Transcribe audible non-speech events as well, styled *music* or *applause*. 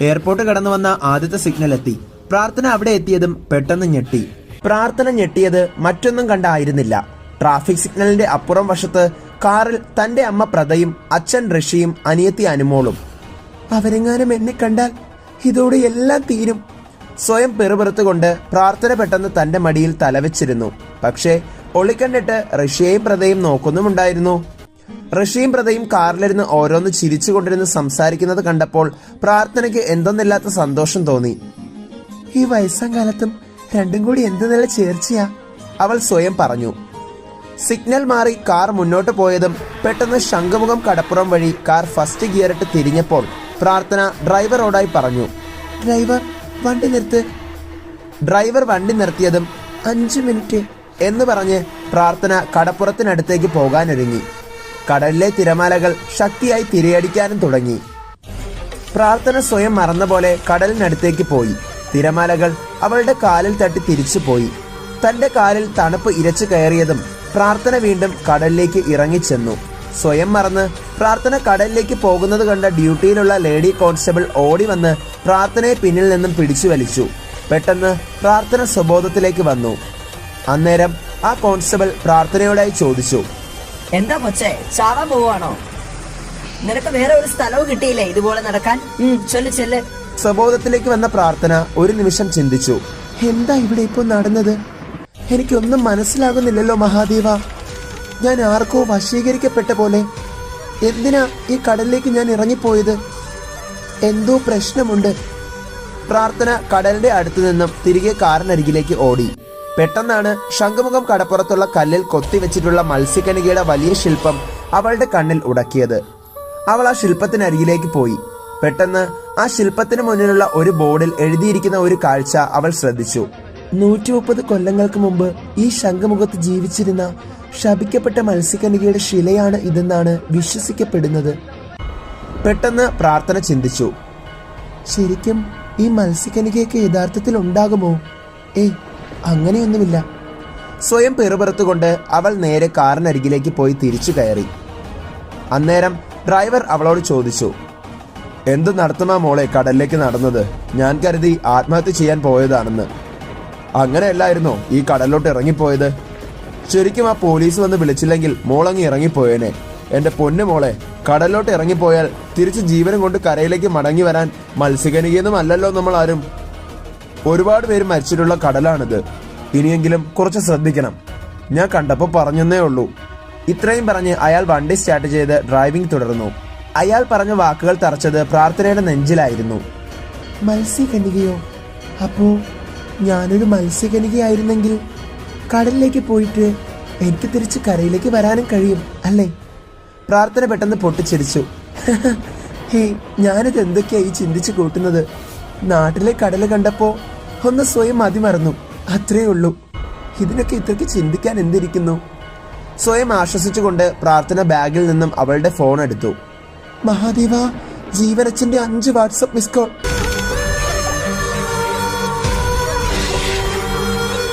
Airport കടന്നു വന്ന ആദ്യത്തെ സിഗ്നൽ എത്തി. പ്രാർത്ഥന അവിടെ എത്തിയതും പെട്ടെന്ന് ഞെട്ടി. പ്രാർത്ഥന ഞെട്ടിയത് മറ്റൊന്നും കണ്ടായിരുന്നില്ല. ട്രാഫിക് സിഗ്നലിന്റെ അപ്പുറം വശത്ത് കാറിൽ തന്റെ അമ്മ പ്രതയും അച്ഛൻ ഋഷിയും അനിയത്തി അനുമോളും. അവരെങ്ങാനും എന്നെ കണ്ടാൽ ഇതോടെ എല്ലാം തീരും. സ്വയം പെറുപെറുത്തുകൊണ്ട് പ്രാർത്ഥന പെട്ടെന്ന് തന്റെ മടിയിൽ തലവെച്ചിരുന്നു. പക്ഷേ ഒളിക്കണ്ടിട്ട് ഋഷിയെയും പ്രതയും നോക്കുന്നുമുണ്ടായിരുന്നു. ഋഷിയും പ്രതയും കാറിലിരുന്ന് ഓരോന്ന് ചിരിച്ചുകൊണ്ടിരുന്ന് സംസാരിക്കുന്നത് കണ്ടപ്പോൾ പ്രാർത്ഥനയ്ക്ക് എന്തെന്നില്ലാത്ത സന്തോഷം തോന്നി. ഈ വയസ്സാം കാലത്തും രണ്ടും കൂടി എന്ത് നല്ല ചേർച്ചയാ അവൾ സ്വയം പറഞ്ഞു. സിഗ്നൽ മാറി കാർ മുന്നോട്ട് പോയതും പെട്ടെന്ന് ശംഖുമുഖം കടപ്പുറം വഴി കാർ ഫസ്റ്റ് ഗിയറിട്ട് തിരിഞ്ഞപ്പോൾ പ്രാർത്ഥന ഡ്രൈവറോടായി പറഞ്ഞു. ഡ്രൈവർ വണ്ടി നിർത്ത്. ഡ്രൈവർ വണ്ടി നിർത്തിയതും അഞ്ചു മിനിറ്റ് എന്ന് പറഞ്ഞ് പ്രാർത്ഥന കടപ്പുറത്തിനടുത്തേക്ക് പോകാനൊരുങ്ങി. കടലിലെ തിരമാലകൾ ശക്തിയായി തിരയടിക്കാനും തുടങ്ങി. പ്രാർത്ഥന സ്വയം മറന്ന പോലെ കടലിനടുത്തേക്ക് പോയി. തിരമാലകൾ അവളുടെ കാലിൽ തട്ടി തിരിച്ചു പോയി. തന്റെ കാലിൽ തണുപ്പ് ഇരച്ചു കയറിയതും പ്രാർത്ഥന വീണ്ടും കടലിലേക്ക് ഇറങ്ങിച്ചെന്നു. സ്വയം മറന്ന് പ്രാർത്ഥന കടലിലേക്ക് പോകുന്നത് കണ്ട ഡ്യൂട്ടിയിലുള്ള ലേഡി കോൺസ്റ്റബിൾ ഓടി വന്ന് പ്രാർത്ഥനയെ പിന്നിൽ നിന്നും പിടിച്ചു വലിച്ചു. പെട്ടെന്ന് പ്രാർത്ഥന സ്വബോധത്തിലേക്ക് വന്നു. അന്നേരം ആ കോൺസ്റ്റബിൾ പ്രാർത്ഥനയോടായി ചോദിച്ചു എന്താ കൊച്ചേ? ചാവാൻ പോവാണോ നിനക്ക് വേറെ ഒരു സ്ഥലവും കിട്ടിയില്ലേ ഇതുപോലെ നടക്കാൻ? ചൊല്ല് ചെല്ല്. സ്വബോധത്തിലേക്ക് വന്ന പ്രാർത്ഥന ഒരു നിമിഷം ചിന്തിച്ചു. എന്താ ഇവിടെ ഇപ്പോൾ നടന്നത്? എനിക്കൊന്നും മനസ്സിലാകുന്നില്ലല്ലോ മഹാദേവ. ഞാൻ ആർക്കോ വശീകരിക്കപ്പെട്ട പോലെ. എന്തിനാ ഈ കടലിലേക്ക് ഞാൻ ഇറങ്ങിപ്പോയത്? എന്തോ പ്രശ്നമുണ്ട്. പ്രാർത്ഥന കടലിന്റെ അടുത്തു നിന്നും തിരികെ കാറിനരികിലേക്ക് ഓടി. പെട്ടെന്നാണ് ശംഖുമുഖം കടപ്പുറത്തുള്ള കല്ലിൽ കൊത്തിവെച്ചിട്ടുള്ള മത്സ്യക്കണികയുടെ വലിയ ശില്പം അവളുടെ കണ്ണിൽ ഉടക്കിയത്. അവൾ ആ ശില്പത്തിനരികിലേക്ക് പോയി. പെട്ടെന്ന് ആ ശില്പത്തിന് മുന്നിലുള്ള ഒരു ബോർഡിൽ എഴുതിയിരിക്കുന്ന ഒരു കാഴ്ച അവൾ ശ്രദ്ധിച്ചു. നൂറ്റി മുപ്പത് കൊല്ലങ്ങൾക്ക് മുമ്പ് ഈ ശംഖുമുഖത്ത് ജീവിച്ചിരുന്ന ശപിക്കപ്പെട്ട മത്സ്യക്കണികയുടെ ശിലയാണ് ഇതെന്നാണ് വിശ്വസിക്കപ്പെടുന്നത്. പെട്ടെന്ന് പ്രാർത്ഥന ചിന്തിച്ചു. ശരിക്കും ഈ മത്സ്യക്കനികയൊക്കെ യഥാർത്ഥത്തിൽ ഉണ്ടാകുമോ? ഏയ് അങ്ങനെയൊന്നുമില്ല. സ്വയം പെറുപെറുത്തുകൊണ്ട് അവൾ നേരെ കാറിനരികിലേക്ക് പോയി തിരിച്ചു കയറി. അന്നേരം ഡ്രൈവർ അവളോട് ചോദിച്ചു എന്ത് നടത്തുമാ മോളെ കടലിലേക്ക് നടന്നത്? ഞാൻ കരുതി ആത്മഹത്യ ചെയ്യാൻ പോയതാണെന്ന്. അങ്ങനെയല്ലായിരുന്നോ ഈ കടലിലോട്ട് ഇറങ്ങിപ്പോയത്? ശരിക്കും ആ പോലീസ് വന്ന് വിളിച്ചില്ലെങ്കിൽ മോളങ്ങ് ഇറങ്ങിപ്പോയേനെ. എന്റെ പൊന്നു മോളെ കടലിലോട്ട് ഇറങ്ങിപ്പോയാൽ തിരിച്ച് ജീവനും കൊണ്ട് കരയിലേക്ക് മടങ്ങി വരാൻ മത്സ്യകനികയൊന്നും അല്ലല്ലോ നമ്മൾ ആരും ഒരുപാട് പേര് മരിച്ചിട്ടുള്ള കടലാണിത്. ഇനിയെങ്കിലും കുറച്ച് ശ്രദ്ധിക്കണം. ഞാൻ കണ്ടപ്പോ പറഞ്ഞെന്നേ ഉള്ളൂ. ഇത്രയും പറഞ്ഞ് അയാൾ വണ്ടി സ്റ്റാർട്ട് ചെയ്ത് ഡ്രൈവിംഗ് തുടർന്നു. അയാൾ പറഞ്ഞ വാക്കുകൾ തറച്ചത് പ്രാർത്ഥനയുടെ നെഞ്ചിലായിരുന്നു. മത്സ്യകനികയോ? അപ്പോ ഞാനൊരു മത്സ്യകനികയായിരുന്നെങ്കിൽ കടലിലേക്ക് പോയിട്ട് എനിക്ക് തിരിച്ച് കരയിലേക്ക് വരാനും കഴിയും അല്ലേ? പ്രാർത്ഥന പെട്ടെന്ന് പൊട്ടിച്ചിരിച്ചു. *laughs* ഹേ ഞാനിത് എന്തൊക്കെയായി ചിന്തിച്ചു കൂട്ടുന്നത്? നാട്ടിലെ കടൽ കണ്ടപ്പോ ഒന്ന് സ്വയം മതിമറന്നു. അത്രേ ഉള്ളൂ. ഇതിനൊക്കെ ഇത്രയ്ക്ക് ചിന്തിക്കാൻ എന്തിരിക്കുന്നു? സ്വയം ആശ്വസിച്ചുകൊണ്ട് പ്രാർത്ഥന ബാഗിൽ നിന്നും അവളുടെ ഫോൺ എടുത്തു. മഹാദേവ ജീവനച്ചന്റെ അഞ്ച് വാട്സപ്പ് മിസ് കോൾ.